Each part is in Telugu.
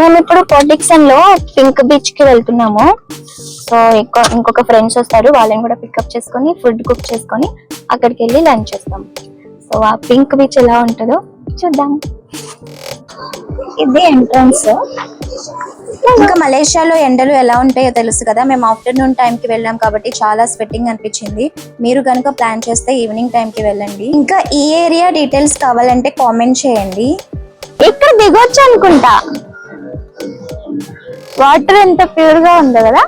మేము ఇప్పుడు కోటిక్సన్లో పింక్ బీచ్కి వెళ్తున్నాము. సో ఇంకో ఇంకొక ఫ్రెండ్స్ వస్తారు. వాళ్ళని కూడా పికప్ చేసుకొని ఫుడ్ కుక్ చేసుకొని అక్కడికి వెళ్ళి లంచ్ చేస్తాం సో ఆ పింక్ బీచ్ ఎలా ఉంటుందో చూద్దాం. ఇది ఎంట్రన్స్ ఇంకా మలేషియాలో ఎండలు ఎలా ఉంటాయో తెలుసు కదా. మేము ఆఫ్టర్నూన్ టైం కి వెళ్ళాం కాబట్టి చాలా స్వెట్టింగ్ అనిపించింది. మీరు కనుక ప్లాన్ చేస్తే ఈవినింగ్ టైం కి వెళ్ళండి. ఇంకా ఈ ఏరియా డీటెయిల్స్ కావాలంటే కామెంట్ చేయండి. ఇక్కడ దిగొచ్చు అనుకుంటా. వాటర్ ఎంత ప్యూర్గా ఉందో కదా?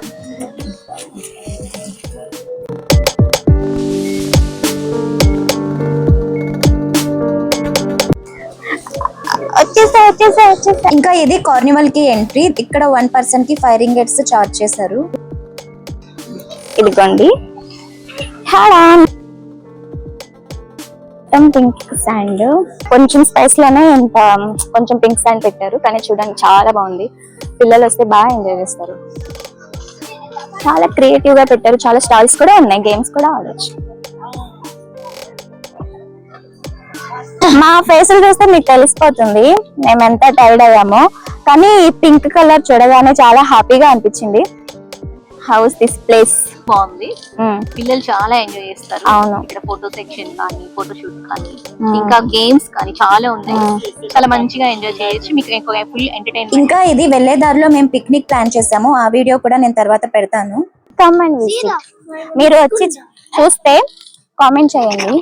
వచ్చేసా వచ్చేసా వచ్చేసా ఇంకా ఇది కార్నివల్కి ఎంట్రీ. ఇక్కడ వన్ పర్సన్కి ఫైవ్ రింగెట్స్ చార్జ్ చేశారు. ఇదిగోండి. హాడా మొత్తం పింక్ శాండ్ కొంచెం స్పైస్లోనే ఎంత కొంచెం పింక్ శాండ్ పెట్టారు కానీ చూడడానికి చాలా బాగుంది. పిల్లలు వస్తే బాగా ఎంజాయ్ చేస్తారు. చాలా క్రియేటివ్గా పెట్టారు. చాలా స్టాల్స్ కూడా ఉన్నాయి గేమ్స్ కూడా ఆడొచ్చు. మా ఫేసులు చూస్తే మీకు తెలిసిపోతుంది మేము ఎంత టైర్డ్ అయ్యామో. కానీ పింక్ కలర్ చూడగానే చాలా హ్యాపీగా అనిపించింది. హౌస్ దిస్ ప్లేస్ బాగుంది. పిల్లలు చాలా ఎంజాయ్ చేస్తారు. అవును. ఇక్కడ ఫోటో సెక్షన్ కానీ ఫోటో షూట్ కానీ. ఇంకా గేమ్స్ కానీ చాలా ఉన్నాయి. చాలా మంచిగా ఎంజాయ్ చేయొచ్చు. మీకు ఫుల్ ఎంటర్టైన్మెంట్ ఇంకా ఇది వెళ్ళే దారిలో మేము పిక్నిక్ ప్లాన్ చేసాము. ఆ వీడియో కూడా నేను తర్వాత పెడతాను. కమ్ అండ్ విజిట్ మీరు వచ్చి చూస్తే కామెంట్ చేయండి.